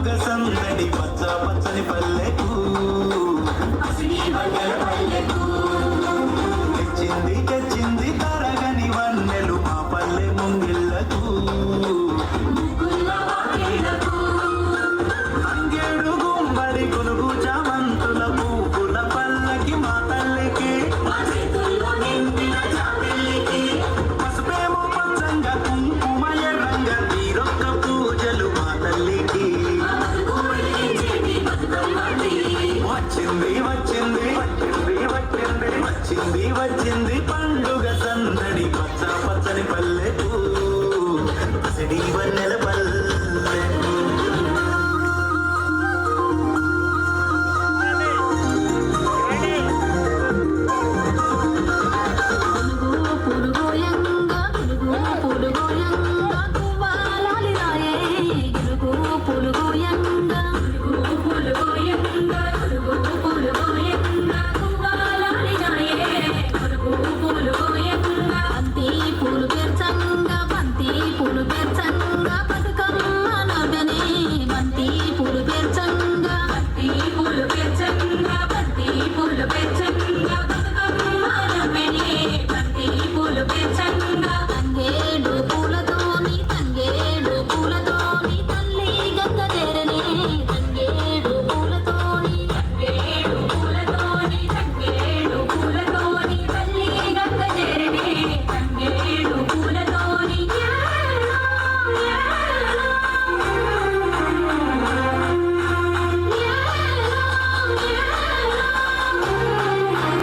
పండుగ సందడి పచ్చ పచ్చని పల్లెకు. తెచ్చింది తెచ్చింది తరగని వన్నెలు మా పల్లె ముంగిళ్ళకు. వచ్చింది వచ్చింది వచ్చింది వచ్చింది వచ్చింది పండుగ సందడి పచ్చ పచ్చని పల్లెకు పసిడి వన్నెల